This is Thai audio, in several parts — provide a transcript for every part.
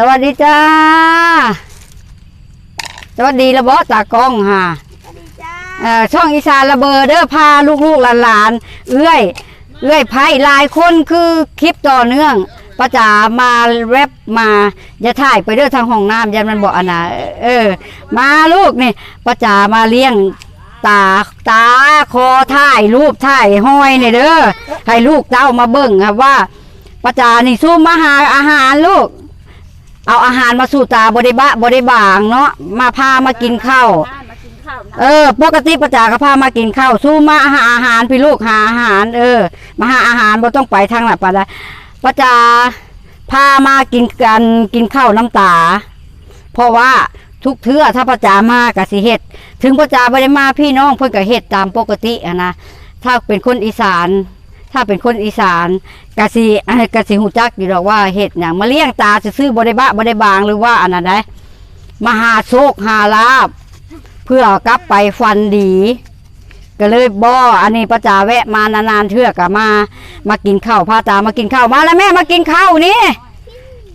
สวัสดีจ้า สวัสดีระเบาะตากล้องค่ะเอ่อช่องอีสานระเบอเด้อพาลูกๆหลานๆเอื้อยเอื้อยไพ่หลายคนคือคลิปต่อเนื่องประจามาแรปมาอย่าถ่ายไปเด้อทางห้องน้ำยันมันบอกอันนะเออ มาลูกนี่ประจามาเลี้ยงตาตาคอถ่ายรูปถ่ายห้อยนี่เด้อให้ลูกเต้ามาเบิ่งครับว่าประจานี่สู้มาหาอาหารลูก เอาอาหารมาสู่ตาบริบะบริบางเนาะมาพามากินข้าวมากินข้าวนะเออปกติประจาก็พามากินข้าวสู้มาหาอาหารพี่ลูกหาอาหาร เออ มาหาอาหารบ่ต้องไปทางหลับปะได้ประจาพามากินกันกินข้าวน้ำตา เพราะว่าทุกเทื่อถ้าประจามากะสิเฮ็ดถึงประจาบ่ได้มาพี่น้องเพิ่นก็เฮ็ดตามปกติอะนะถ้าเป็นคนอีสาน ถ้าเป็นคนอีสาน กะสิกะสิหูจักอยู่ดอกว่าเฮ็ดหยังมาเลี้ยงตาซื่อๆบ่ได้บะบ่ได้บางหรือว่าอันนั้นไดมาหาโชคหาลาบ เพื่อกลับไปฟันดี ก็เลยบ่ออันนี้ประจาแวะมานานๆเทื่อกะมา มากินข้าวพาตามากินข้าวมาแล้วแม่มากินข้าวนี่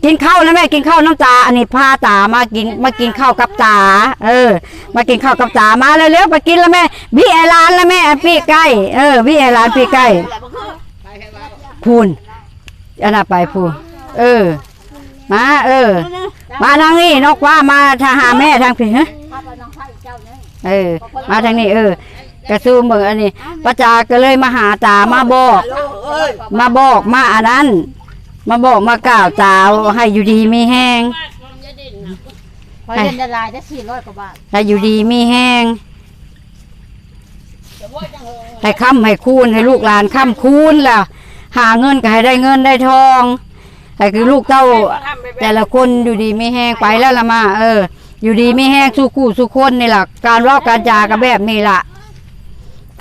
กินข้าวแล้วแม่กินข้าวน้ำตา อันนี้พาตามากินมากินข้าวกับตา เออ มากินข้าวกับตามาเร็วๆไปกินแล้วแม่พี่ไอร้านแล้วแม่พี่ใกล้เออพี่ไอร้านพี่ใกล้ พูนอันน่ะไปพูนเออ มา เออ มาทางนี้นกว่ามาทางหาแม่ทางพี่ฮะข้าวปลาน้องไผ่เจ้าเนี่ยเออ มาทางนี้ เออ กระซูมเบิ่งอันนี้ประจาก็เลยมาหาตามาบอก มาบอกมาอันนั้น มาบอกมากล่าวตาให้อยู่ดีมีแห้งพอเล่นละลายได้สี่ร้อยกว่าบาทให้อยู่ดีมีแห้งให้ค้ำให้คูณให้ลูกหลานค้ำคูณแล้ว หาเงินก็ให้ได้เงินได้ทองให้คือลูกเต้า แต่ละคนอยู่ดีไม่แห้งไปแล้วละมา เออ อยู่ดีไม่แห้งสู้คู่สู้คนนี่แหละการเว่าการจากระแบบนี้ล่ะ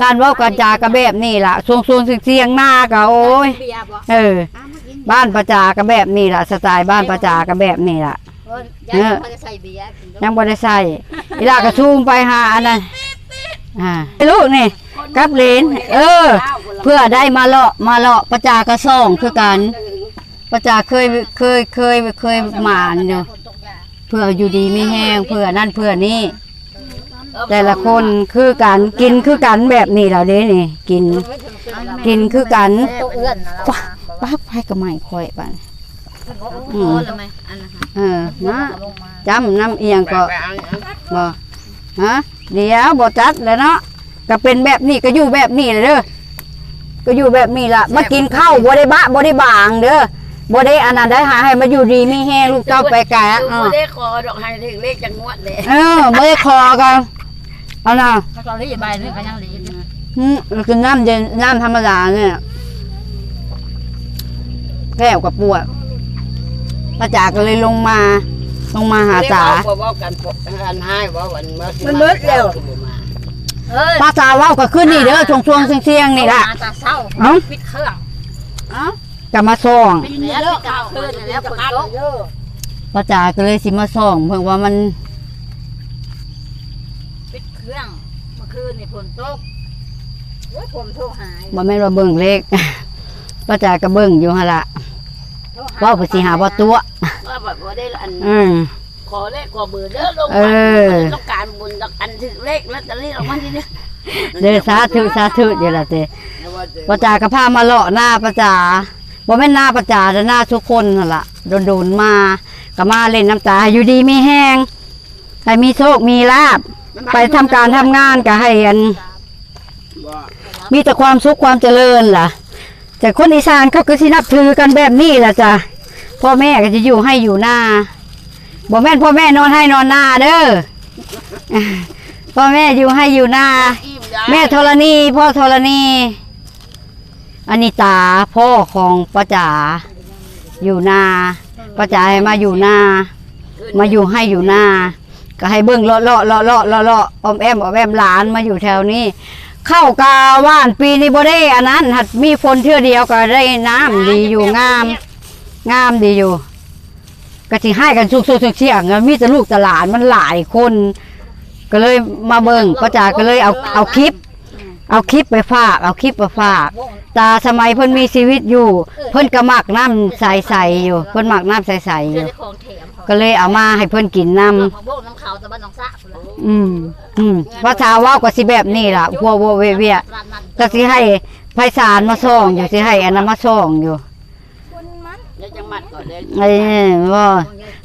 การเว่าการจากระแบบนี้ล่ะทรงทรงเสียงเสียงหน้าก็โอ้ยเบียร์บ่เอออ้ามากินบ้านประจากระแบบนี้ล่ะสไตล์บ้านประจากระแบบนี้ล่ะเออยายพอจะใส่เบียร์กินยังบ่ได้ใส่อีหลากระชูมไปหาอันนั้นอ่าลูกนี่ กับเลนเออ เพื่อได้มาเลาะมาเลาะประจากระซ่องคือกัน ประจาเคยเคยเคยเคยหมานอยู่คนตกยาเพื่ออยู่ดีไม่แห้งเพื่อนั่นเพื่อนี่แต่ละคนคือกันกินคือกันแบบนี้แล้วเด้นี่กิน กินคือกันตัวเอื้อนนะว้าป้าไปก็ไม่ค่อยปันอืมทำไมอันเออนะจำน้ำเอียงก็บ่ฮะเดี๋ยวบ่จัดแล้วเนาะ ก็เป็นแบบนี้ก็อยู่แบบนี้เลยเด้อก็อยู่แบบนี้ล่ะมากินข้าวบ่ได้บะบ่ได้บางเด้อบ่ได้อันนั้นได้หาให้มาอยู่ดีมีแห้งลูกเจ้าไปกะดูเออได้คอดอกไฮถึงเลขจังงวดเลยเออไม่ได้คอกันเอาน่ะถ้าเราได้ใบนี่ก็ยังเหลืออยู่นะอืมคือน้ำเย็นน้ำธรรมดาเนี่ยแก้วกับปวดป้าจ๋าก็เลยลงมา ลงมาหาจ๋าบอกว่ากันพบกันให้ว่าวันเมื่อมันมืดแล้ว เออป้าจ๋าเว่าก็ขึ้นนี่เด้อช่วงช่วงๆเสียงๆนี่ล่ะตาเศร้าเอ้าปิดเครื่องกลับมาส่องปิดแล้วปิดกลางคืนแล้วฝนตกป้าจ๋าก็เลยสิมาส่อง เพื่อว่ามันปิดเครื่องเมื่อคืนนี่ฝนตกโอ้ยผมโทรหายบ่แม่นว่าเบิ่งเลขป้าจ๋าก็เบิ่งอยู่หั่นล่ะโทรหว่าไปสิหาบ่ตัวว่าแบบว่าได้อันอืม ขอเลขขอเบอร์เด้อลงเออต้องการบุญต้องอันถึงเลขแล้วจะเรียกออกมาทีนี้เด้อสาธุสาธุเดี๋ยวล่ะเต้ประจากระพามาเลาะหน้าประจาบ่แม่นหน้าประจาแต่หน้าทุกคนนั่นล่ะโดนๆมาก็มาเล่นน้ำตาให้อยู่ดีมีแห้งให้มีโชคมีลาบไปทำการทำงานก็ให้อันมีแต่ความสุขความเจริญล่ะ แต่คนอีสานเขาก็สินับถือกันแบบนี้ล่ะจ้ะพ่อแม่ก็จะอยู่ให้อยู่หน้า บ่แม่นพ่อแม่นอนให้นอนหน้าเด้อพ่อแม่อยู่ให้อยู่หน้าแม่ธรณีพ่อธรณีอันนี้ตาพ่อของป้าจ๋าอยู่นาป้าจ๋าให้มาอยู่นา มาอยู่ให้อยู่นา ก็ให้เบิ้งเลาะเลาะเลาะเลาะเลาะเลาะออมแอมออมแอมหลานมาอยู่แถวนี้ เข้ากาว่านปีนี้บ่ได้อันนั้นหัดมีฝนเทื่อเดียวก็ได้น้ำดีอยู่งาม งามดีอยู่ ก็สิให้กันสุกๆเสียงๆมีแต่ลูกแต่หลานมันหลายคน ก็เลยมาเบิ่งป้าจ๋าก็เลยเอาเอาคลิป เอาคลิปไปฝาก เอาคลิปไปฝากวงตาสมัยเพิ่นมีชีวิตอยู่ เพิ่นก็มักน้ำใสๆอยู่ เพิ่นมักน้ำใสๆอเจอยู่ได้ของแถมเขาก็เลยเอามาให้เพิ่นกินน้เอามาโบกน้ำขาวตะบ้านหนองสะพุ่นล่ะำอืมอืมภาษาเว้าก็สิแบบนี้ล่ะหัวโวเวเวียตลาดนัดก็สิให้ไพศาลมาส่องอยู่สิให้อันนั้นมาส่องอยู่เดี๋ยวจังห มัดก่อนเลยไอ้ว่า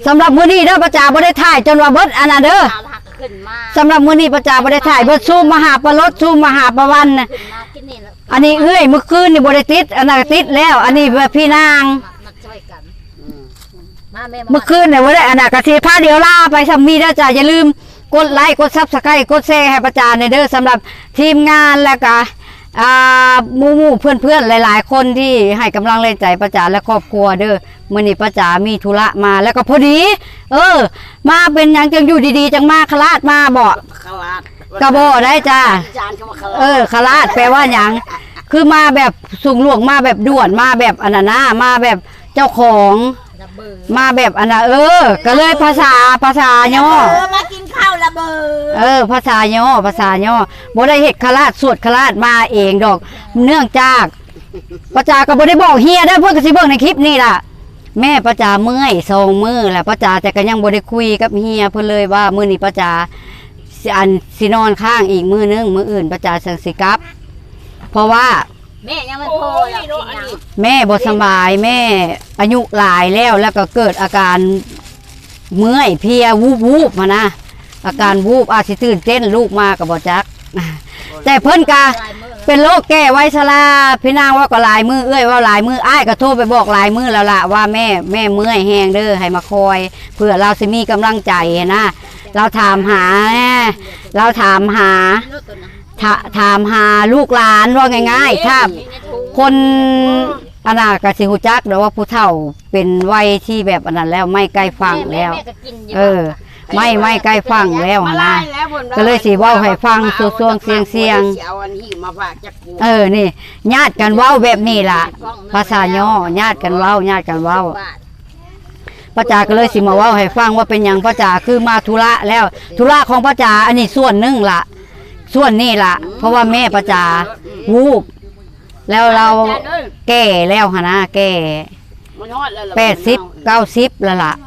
สำหรับมื้อนี้เด้อประจาบ่ได้ถ่ายจนว่าเบิดอันน่ะเด้อขาวหักขึ้นมาสำหรับมื้อนี้ประจาบ่ได้ถ่ายเบิดซูมมาหาปลารถซูมมาหาประวันน่ะขึ้นมากินนี่แล้วอันนี้เอ้ยเมื่อคืนนี่บ่ได้ติด อันนั้นติดแล้ว อันนี้พี่นางมามาช่วยกันอืมมาแม่เมื่อคืนเนี่ยบ่ได้อันนั้นก็สิพาเดี๋ยวลาไปซำมีเด้อจ้าอย่าลืมกดไลค์กด Subscribe กดแชร์ให้ประจาในเด้อสำหรับทีมงานแล้วก็อ่าหมู่ๆเพื่อนๆหลาย ๆ คนที่ให้กำลังแรงใจประจาและครอบครัวเด้อ มื้อนี้ประจามีธุระมาแล้วก็พอดี เออ มาเป็นหยังจังอยู่ดีๆ จังมาคลาดมาบ่ขลาดกระบ่ได้จ้า จานเขาว่าขลาดเออคลาดแปลว่าหยังคือมาแบบสูงหลวงมาแบบด่วนมาแบบอันนั้นนะมาแบบเจ้าของ ระเบิดมาแบบอันน่ะเออ ก็เลยภาษาภาษาย่อ เออมากินข้าวระเบิดเออภาษาย่อภาษาย่อบ่ได้เฮ็ดคลาดสวดคลาดมาเองดอก เนื่องจากประจาก็บ่ได้บอกเฮียได้อเพิ่นก็สิเบิ่งในคลิปนี่ล่ะ แม่ประจาเมื่อยทรงมือแหละประจาแต่ก็ยังบ่ได้คุยกับเฮียเพิ่นเลยว่ามื้อนี้ประจาสิอันสินอนข้างอีกมื้อนึงมื้ออื่นประจาจังสิกลับ เพราะว่าแม่ยังไม่พอแล้วกินยังแม่บสบายแม่อายุหลายแล้วแล้วก็เกิดอาการเมื่อยเพลียวูบวูบมานะอาการวูบอาจสิตื่นเต้นลูกมากับบอจัก แต่เพิ่นกาลายมือแล้ว เป็นโรคแก้ไวชราพี่นางว่าก็หลายมือเอ้ยว่าหลายมืออ้ายก็โทรไปบอกหลายมือแล้วล่ะว่าแม่แม่เมื่อยแหงเด้อให้มาคอย เพื่อเราสิมีกำลังใจนะเราถามหาเราถามหารถตัวนั้นถาถามหาลูกหลานว่าง่ายๆถ้ามีในถุงคนอนนากสิหูจักเดี๋ยวว่าผู้เฒ่าเป็นวัยที่แบบอันนั้นแล้วไม่ใกล้ฟังแล้วม่ก็กินยู่เออ ไม่ไม่ใกล้ฟังแล้วมาหั่นไล่นะแล้วบนก็เลยสิเว้าให้ฟังส่วงๆเสียงๆเอาอันนี้มาฝากจากกูเออนี่ญาติกันเว้าแบบนี้ล่ะ ภาษาย่อญาติกันเว้าญาติกันเว้าบาทพระจาก็เลยสิมาเว้าให้ฟังว่าเป็นหยังพระจาคือมาธุระแล้วธุระของพระจาอันนี้ส่วนหนึ่งล่ะ ส่วนนี่ล่ะ เพราะว่าแม่พระจาวูบแล้วเราแก่แล้วหนนะแก่มันฮอดแล้วล่ะแปดสิบเก้าสิบแล้วล่ะมาคาเฟ่สิ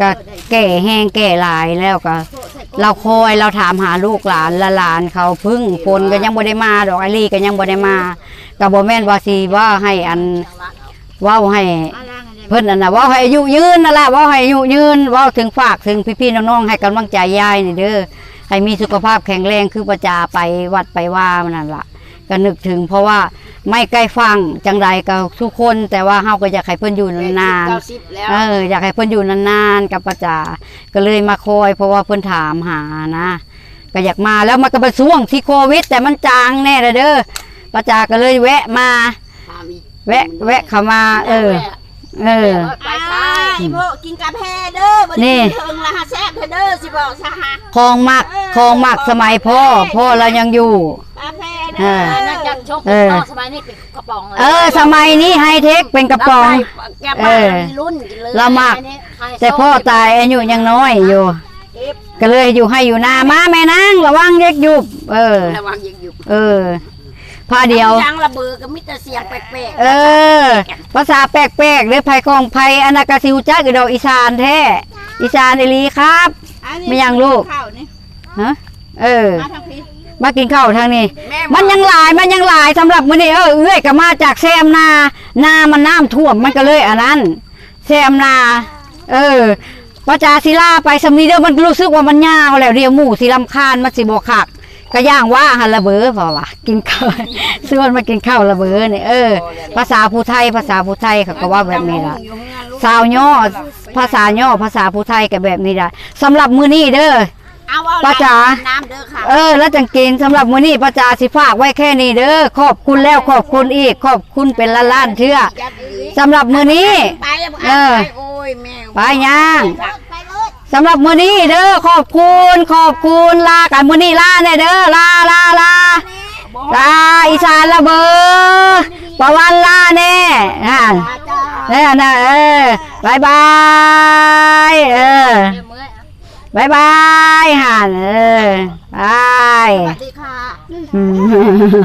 ก็เปิดได้แก่แห้งแก่หลายแล้วก็โซ่ใส่กบเราคอยเราถามหาลูกหลานละหลานเขาพึ่งพลก็ยังบ่ได้มาดอกไอลี่ก็ยังบ่ได้มาก็บ่แม่นว่าสิว่าให้อันเว้าให้มาล้างอันเดียวเพิ่นอันน่ะเว่าให้อายุยืนนั่นแหละเว่าให้อายุยืนเว่าถึงฝากถึงพี่ๆน้องๆให้กำลังใจยายนี่เด้อให้มีสุขภาพแข็งแรงคือประจาไปวัดไปว่ามันนั่นล่ะก็นึกถึงเพราะว่า ไม่ใกล้ฟังจังใดก็ทุกคน แต่ว่าเฮาก็อยากให้เพิ่นอยู่นานเก้าสิบแล้วๆเอออยากให้เพิ่นอยู่นานๆกับประจาก็เลยมาคอย เพราะว่าเพิ่นถามหานะก็อยากมาแล้วมันก็เป็นช่วงที่โควิด แต่มันจางแน่เลยเด้อประจาก็เลยแวะมาถามอีกแวะ แวะเข้ามา เออ เออไปซ้ายพวกกินกาแฟเด้อบ่ได้นี่กินเทิงละฮะแซ่บเด้อสิบอกซะฮะคลองหมักคลองหมักสมัยพ่อ พ่อเรายังอยู่กาแฟเอเด้อ อน่าจะชกเออต่อสมัยนี้เป็นกระป๋องเลยเออ สมัยนี้ไฮเทคเป็นกระป๋องแกบ้านมีรุ่นเลยละหมักอันนี้ใครแต่พ่อตายอายุยังน้อยอยู่ เก็บก็เลยอยู่ให้อยู่นามาแม่นางระวังเด็กยุบเออ ระวังยังอยู่เออผ้าเดียวยังระเบิดก็มีแต่เสียงแปลกๆเออ ภาษาแปลกๆหรือภัยของภัยอนนากาซิวจักอีดอกอีสานแท้อีสานอีหลีครับไม่ยังลูก ข้าวนี่ฮะเออ มาทางพี่ มากินข้าวทางนี้แม่มันยังหลายมันยังหลายสำหรับมื้อนี้เออเอื้อยก็มาจากแซมนานามันน้ำท่วมมันก็เลยอันนั้นแซมนา เออประจาศิลาไปสำนีเด้อมันรู้สึกว่ามันยาวแล้วเดียวหมู่สิลำคาญมันสิบ่คักก็ย่างว่าหันระเบ้อเพราะว่ากินข้าวส่วนมากินข้าวระเบ้อนี่เออ ภาษาผู้ไทยภาษาผู้ไทยเขาก็ว่าแบบนี้ล่ะสาวย่อภาษาย่อภาษาผู้ไทยก็แบบนี้ล่ะสำหรับมื้อนี้เด้อ เอาเอาป้าจ๋า น้ำเด้อค่ะ เออ แล้วจังกินสำหรับมื้อนี้ประจาสิฝากไว้แค่นี้เด้อขอบคุณแล้วขอบคุณอีก ขอบคุณเป็นล้านล้านๆเชื่อยัดเอ้ยสำหรับมื้อนี้ ไปแล้วเออ ไปโอ้ยแม่ไปย่างไปเลยสำหรับมื้อนี้เด้อขอบคุณ ขอบคุณลากันมื้อนี้ลาแน่เด้อลาลาลาลาอีสานละเบอประวันลาแน่อ่าจ้า เนี่ยนะเออบายบายเออเดี๋ยวมื้ออะ บายบายห่านเออบายสวัสดีค่ะ อืม